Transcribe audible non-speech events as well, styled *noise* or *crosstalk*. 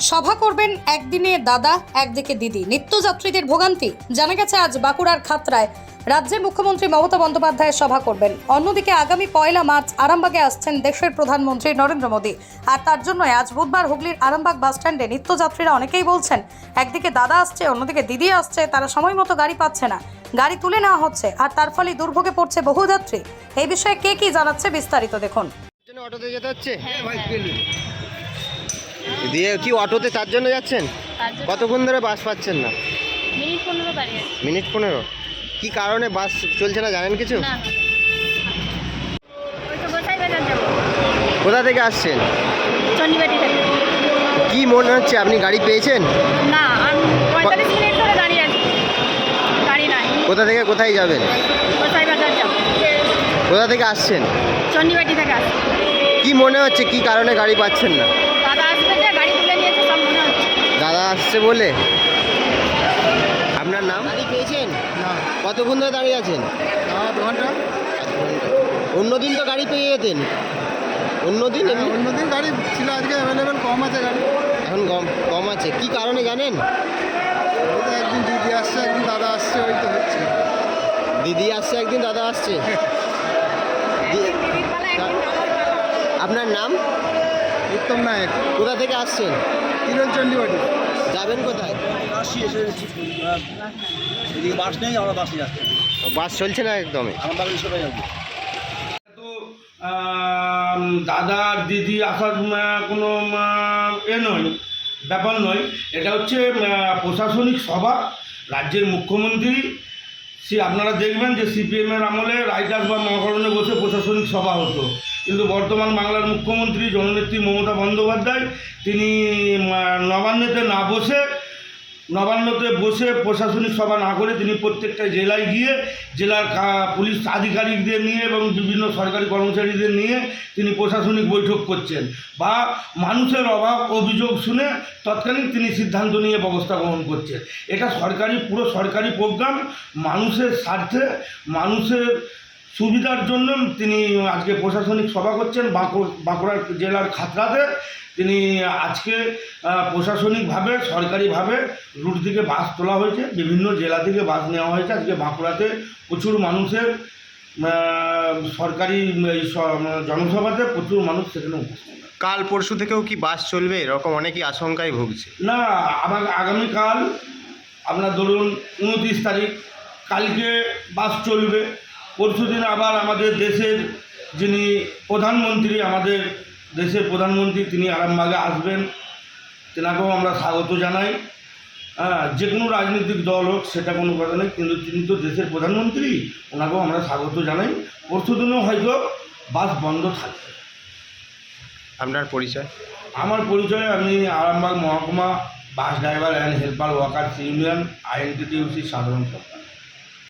সভা করবেন একদিনে দাদা, একদিকে দিদি। নিত্যযাত্রীদের ভোগান্তি। জানা গেছে, আজ বাঁকুড়ার খাতরায় রাজ্যের মুখ্যমন্ত্রী মমতা বন্দ্যোপাধ্যায় সভা করবেন। অন্যদিকে আগামী পয়লা মার্চ আরামবাগে আসছেন দেশের প্রধানমন্ত্রী নরেন্দ্র মোদী। আর তার জন্য আজ বুধবার হুগলির আরামবাগ বাসস্ট্যান্ডে নিত্যযাত্রীরা অনেকেই বলছেন, একদিকে দাদা আসছে, অন্যদিকে দিদি আসছে, তারা সময় মতো গাড়ি পাচ্ছে না। গাড়ি তুলে নেওয়া হচ্ছে, আর তার ফলে দুর্ভোগে পড়ছে বহু যাত্রী। এই বিষয়ে কে কি জানাচ্ছে বিস্তারিত দেখুন। অটোতে যেতে হচ্ছে? দিয়ে কি অটোতে তার জন্য যাচ্ছেন? কতক্ষণ ধরে বাস পাচ্ছেন না? মিনিট পনেরো কি কারণে বাস চলছে না জানেন কিছু? কোথা থেকে আসছেন? কি মনে হচ্ছে আপনি গাড়ি পেয়েছেন? না কোথা থেকে কোথায় যাবেন? কোথা থেকে আসছেন? চন্ডিবাটি থেকে কি মনে হচ্ছে কি কারণে গাড়ি পাচ্ছেন না দাদা আসবে যে গাড়ি তুলে নিয়েছে সব মনে হচ্ছে দাদা আসছে বলে? আপনার নাম? গাড়ি পেয়েছেন? না। কতক্ষণ ধরে দাঁড়িয়ে আছেন? ঘণ্টা। অন্যদিন তো গাড়ি পেয়ে যেতেন। অন্যদিন এমনি অন্যদিন গাড়ি ছিল আজকে অ্যাভেলেবেল কম আছে গাড়ি। এখন কম কম আছে। কি কারণে জানেন? একদিন দিদি আসছে একদিন দাদা আসছে ওই তো হচ্ছে। দিদি আসছে একদিন দাদা আসছে? *laughs* আপনার নাম? উত্তম নায়ক। কোথা থেকে আসছেন? কিরণ চণ্ডীবাটি যাবেন কোথায়? আসি এসে এদিকে বাস নেই আমরা বাসে যাচ্ছি। বাস চলছে না একদমই? আমার সবাই যাব। দাদা দিদি আসার কোনো এ নয় ব্যাপার নয়। এটা হচ্ছে প্রশাসনিক সভা রাজ্যের মুখ্যমন্ত্রী। সে আপনারা দেখবেন যে সিপিএমের আমলে রাইটার্স বা মহাকরণে বসে প্রশাসনিক সভা হতো। কিন্তু বর্তমান বাংলার মুখ্যমন্ত্রী জননেত্রী মমতা বন্দ্যোপাধ্যায়, তিনি নবান্নতে না বসে, নবান্নতে বসে প্রশাসনিক সভা না করে তিনি প্রত্যেকটা জেলায় গিয়ে, জেলার পুলিশ আধিকারিকদের নিয়ে এবং বিভিন্ন সরকারি কর্মচারীদের নিয়ে তিনি প্রশাসনিক বৈঠক করছেন বা মানুষের অভাব, অভিযোগ শুনে তৎকালীন তিনি সিদ্ধান্ত নিয়ে ব্যবস্থা গ্রহণ করছেন। এটা সরকারি, পুরো সরকারি প্রোগ্রাম, মানুষের স্বার্থে, মানুষের সুবিধার জন্য তিনি আজকে প্রশাসনিক সভা করছেন বাঁকুড় জেলার খাতড়াতে। তিনি আজকে প্রশাসনিকভাবে সরকারিভাবে রুট থেকে বাস তোলা হয়েছে বিভিন্ন জেলা থেকে বাস নেওয়া হয়েছে। আজকে বাঁকুড়াতে প্রচুর মানুষের সরকারি জনসভাতে প্রচুর মানুষ সেখানে উপস্থিত। কাল পরশু থেকেও কি বাস চলবে? এরকম অনেকেই আশঙ্কায় ভুগছে। না আবার আগামীকাল আপনার ধরুন উনত্রিশ তারিখ কালকে বাস চলবে। পরশুদিন আবার আমাদের দেশের যিনি প্রধানমন্ত্রী আমাদের দেশের প্রধানমন্ত্রী তিনি আরামবাগে আসবেন। তেনাকেও আমরা স্বাগত জানাই। হ্যাঁ যে কোনো রাজনৈতিক দল হোক সেটা কোনো কথা নেই কিন্তু তিনি তো দেশের প্রধানমন্ত্রী ওনাকেও আমরা স্বাগত জানাই। পরশুদিনও হয়তো বাস বন্ধ থাকবে। আপনার পরিচয়? আমার পরিচয় আমি আরামবাগ মহকুমা bus driver and helper workers union INTTUC সাধারণ সম্পাদক।